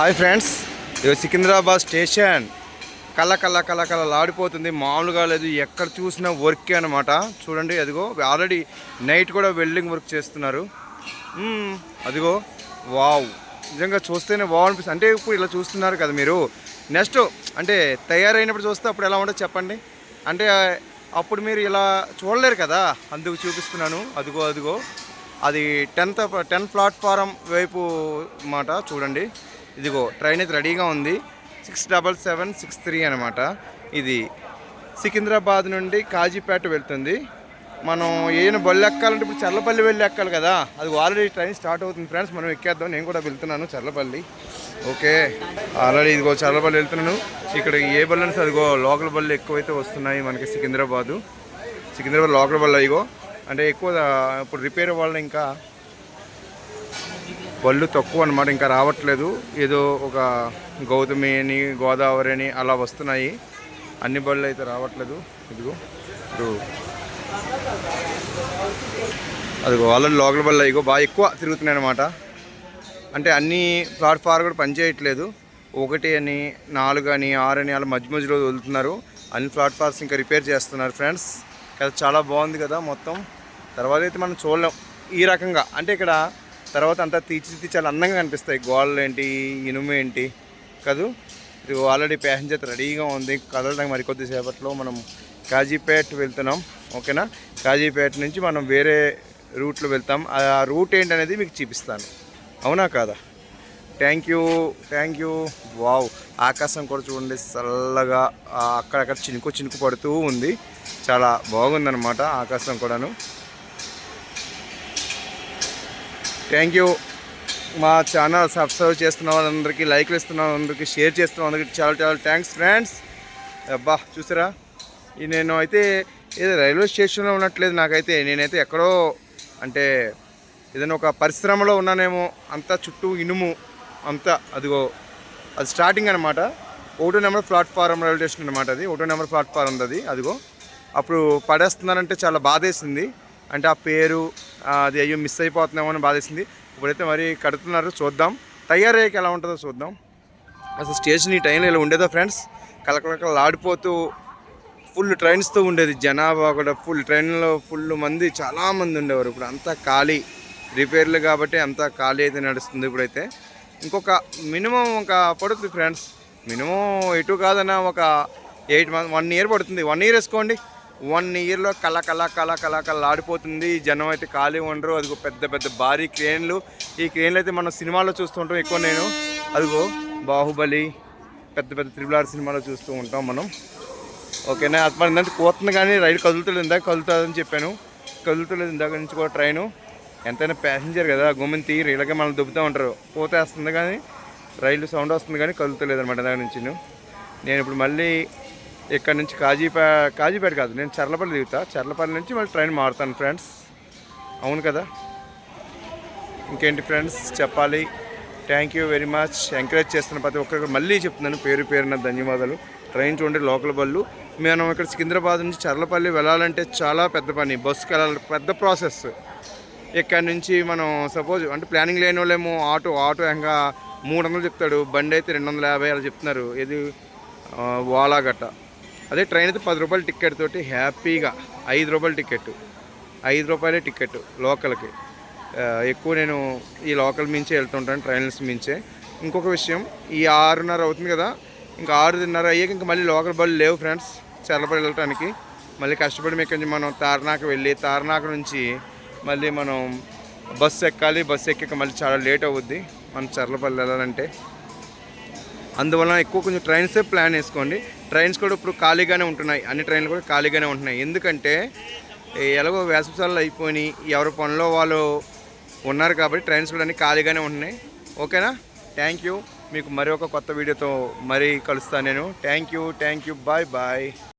Hi friends ఇది Secunderabad station. కళ్ళ కళ్ళ కళ్ళ కళ్ళ లాడిపోతుంది. మామూలుగా లేదు ఎక్కడ చూసినా వర్కే అనమాట చూడండి అదిగో ఆల్రెడీ నైట్ కూడా వెల్డింగ్ వర్క్ చేస్తున్నారు. అదిగో వావ్ నిజంగా చూస్తేనే వావ్ అనిపిస్తుంది. అంటే ఇప్పుడు ఇలా చూస్తున్నారు కదా మీరు. నెక్స్ట్ అంటే తయారైనప్పుడు చూస్తే అప్పుడు ఎలా ఉంటుందో చెప్పండి. అంటే అప్పుడు మీరు ఇలా చూడలేరు కదా. అందుకు చూపిస్తున్నాను. అదిగో అదిగో. అది టెన్త్ టెన్ ప్లాట్ఫారం వైపు మాట చూడండి. ఇదిగో ట్రైన్ అయితే రెడీగా ఉంది. Six double seven six three అనమాట ఇది సికింద్రాబాద్ నుండి కాజీపేట వెళ్తుంది. మనం ఏదైనా బళ్ళు ఎక్కాలంటే ఇప్పుడు చర్లపల్లి వెళ్ళి ఎక్కాలి కదా. అది ఆల్రెడీ ట్రైన్ స్టార్ట్ అవుతుంది ఫ్రెండ్స్ మనం ఎక్కేద్దాం. నేను కూడా వెళ్తున్నాను చర్లపల్లి. ఓకే. ఆల్రెడీ ఇదిగో చర్లపల్లి వెళ్తున్నాను. ఇక్కడ ఏ బళ్ళు అంటే అదిగో లోకల్ బళ్ళు ఎక్కువైతే వస్తున్నాయి మనకి సికింద్రాబాదు. సికింద్రాబాద్ లోకల్ బళ్ళు ఇగో అంటే ఎక్కువ ఇప్పుడు రిపేర్ వల్ల ఇంకా బళ్ళు తక్కువ అనమాట ఇంకా రావట్లేదు. ఏదో ఒక గౌతమి అని గోదావరి అని అలా వస్తున్నాయి. అన్ని బళ్ళు అయితే రావట్లేదు. ఇదిగో ఇప్పుడు అదిగో ఆల్రెడీ లోకల్ బళ్ళు ఇగో బాగా ఎక్కువ తిరుగుతున్నాయి అనమాట అంటే అన్ని ప్లాట్ఫామ్ కూడా పనిచేయట్లేదు ఒకటి అని నాలుగు అని ఆరు అని అలా మధ్య మధ్యలో వదులుతున్నారు. అన్ని ప్లాట్ఫామ్స్ ఇంకా రిపేర్ చేస్తున్నారు ఫ్రెండ్స్. కదా చాలా బాగుంది కదా మొత్తం. తర్వాత అయితే మనం చూడలేం. ఈ రకంగా అంటే ఇక్కడ తర్వాత అంతా తీర్చిది చాలా అందంగా కనిపిస్తాయి. గోడలు ఏంటి ఇనుము ఏంటి? కదూ? ఇది ఆల్రెడీ ప్యాసింజర్ రెడీగా ఉంది. కదలడానికి మరికొద్ది సేపట్లో మనం కాజీపేట్ వెళ్తున్నాం. ఓకేనా? కాజీపేట నుంచి మనం వేరే రూట్లో వెళ్తాం. ఆ రూట్ ఏంటనేది మీకు చూపిస్తాను. అవునా కాదా? Thank you thank you wow ఆకాశం కూడా చూడండి చల్లగా అక్కడక్కడ చినుకు చినుకు పడుతూ ఉంది. చాలా బాగుందన్నమాట ఆకాశం కూడాను. Thank you. మా ఛానల్ సబ్స్క్రైబ్ చేస్తున్న వాళ్ళందరికీ లైక్లు ఇస్తున్న వాళ్ళందరికీ షేర్ చేస్తున్న వాళ్ళందరికీ చాలా చాలా థ్యాంక్స్ ఫ్రెండ్స్. అబ్బా చూసారా? నేను అయితే ఏదో రైల్వే స్టేషన్లో ఉన్నట్లేదు నాకైతే. నేనైతే ఎక్కడో అంటే ఏదైనా ఒక పరిశ్రమలో ఉన్నానేమో అంతా చుట్టూ ఇనుము అంతా అదిగో అది స్టార్టింగ్ అనమాట ఒకటో నెంబర్ ప్లాట్ఫారం రైల్వే స్టేషన్ అనమాట అది. ఒకటో నెంబర్ ప్లాట్ఫారం ఉంది అది అదిగో. అప్పుడు పడేస్తున్నారంటే చాలా బాధేసింది. అంటే ఆ పేరు అది అయ్యో మిస్ అయిపోతున్నామో అని బాధేసింది. ఇప్పుడైతే మరి కడుతున్నారు చూద్దాం. తయారయ్యాక ఎలా ఉంటుందో చూద్దాం. అసలు స్టేషన్ ఈ టైంలో ఇలా ఉండేదా ఫ్రెండ్స్? కలకలకలు ఆడిపోతూ ఫుల్ ట్రైన్స్తో ఉండేది. జనాభా కూడా ఫుల్ ట్రైన్లో ఫుల్ మంది చాలామంది ఉండేవారు. ఇప్పుడు అంతా ఖాళీ. రిపేర్లు కాబట్టి అంతా ఖాళీ అయితే నడుస్తుంది ఇప్పుడైతే. ఇంకొక మినిమం ఒక పడుతుంది ఫ్రెండ్స్. మినిమం ఎటు కాదన్నా ఒక ఎయిట్ మంత్ వన్ ఇయర్ పడుతుంది. వన్ ఇయర్ వేసుకోండి. వన్ ఇయర్లో కళ కళ కళ కళ కళ ఆడిపోతుంది. జనం అయితే ఖాళీ ఉండరు. అదిగో పెద్ద పెద్ద భారీ క్రేన్లు. ఈ క్రేన్లు అయితే మనం సినిమాల్లో చూస్తుంటాం ఎక్కువ నేను. అదిగో బాహుబలి పెద్ద పెద్ద త్రిబుల్ ఆర్ సినిమాలో చూస్తూ ఉంటాం మనం. ఓకేనా? అది మరి ఇందాక పోతుంది కానీ రైలు కదులుతలేదు. ఇందాక కదులుతుందని చెప్పాను. కదులుతలేదు ఇందాక నుంచి కూడా ట్రైను. ఎంతైనా ప్యాసింజర్ కదా. గుమ్మిని తీరు ఇలాగే మనం దుబ్బుతూ ఉంటారు. పోతే వస్తుంది కానీ రైలు సౌండ్ వస్తుంది కానీ కదులుతలేదు అనమాట దాని నుంచి నేను ఇప్పుడు మళ్ళీ ఇక్కడ నుంచి కాజీపే కాజీపేట కాదు నేను చర్లపల్లి దిగుతా. చర్లపల్లి నుంచి మళ్ళీ ట్రైన్ మారుతాను ఫ్రెండ్స్. అవును కదా? ఇంకేంటి ఫ్రెండ్స్? చెప్పాలి. Thank you very much encourage చేస్తున్న ప్రతి ఒక్కరికి మళ్ళీ చెప్తున్నాను. పేరు పేరున ధన్యవాదాలు. ట్రైన్ చూడండి లోకల్ బళ్ళు. మనం ఇక్కడ సికింద్రాబాద్ నుంచి చర్లపల్లి వెళ్ళాలంటే చాలా పెద్ద పని. బస్సుకి వెళ్ళాలి పెద్ద ప్రాసెస్. ఇక్కడ నుంచి మనం సపోజ్ అంటే ప్లానింగ్ లేని వాళ్ళేమో ఆటో ఆటో ఇంకా మూడు వందలు చెప్తాడు. బండి అయితే రెండు వందల యాభై అలా చెప్తున్నారు. ఇది ఓలా గట్ట అదే ట్రైన్ అయితే పది రూపాయల టికెట్ తోటి హ్యాపీగా ఐదు రూపాయల టికెట్ ఐదు రూపాయలే టికెట్ లోకల్కి. ఎక్కువ నేను ఈ లోకల్ మించే వెళ్తుంటాను ట్రైన్స్ మించే. ఇంకొక విషయం ఈ ఆరున్నర అవుతుంది కదా ఇంకా ఆరున్నర అయ్యాక ఇంకా మళ్ళీ లోకల్ బళ్ళు లేవు ఫ్రెండ్స్ చల్లపడి వెళ్ళటానికి. మళ్ళీ కష్టపడి మీకు మనం తార్నాక వెళ్ళి తార్నాక నుంచి మళ్ళీ మనం బస్సు ఎక్కాలి బస్సు ఎక్కాక మళ్ళీ చాలా లేట్ అవుద్ది మనం చర్లపల్లి వెళ్ళాలంటే. అందువలన ఎక్కువ కొంచెం ట్రైన్సే ప్లాన్ వేసుకోండి. ట్రైన్స్ కూడా ఇప్పుడు ఖాళీగానే ఉంటున్నాయి. అన్ని ట్రైన్లు కూడా ఖాళీగానే ఉంటున్నాయి. ఎందుకంటే ఎలాగో వేసవిసార్లు అయిపోయి ఎవరి పనిలో వాళ్ళు ఉన్నారు కాబట్టి ట్రైన్స్ కూడా అన్ని ఖాళీగానే ఉంటున్నాయి. ఓకేనా? థ్యాంక్ యూ మీకు మరి ఒక కొత్త వీడియోతో మరీ కలుస్తాను నేను. Thank you thank you bye bye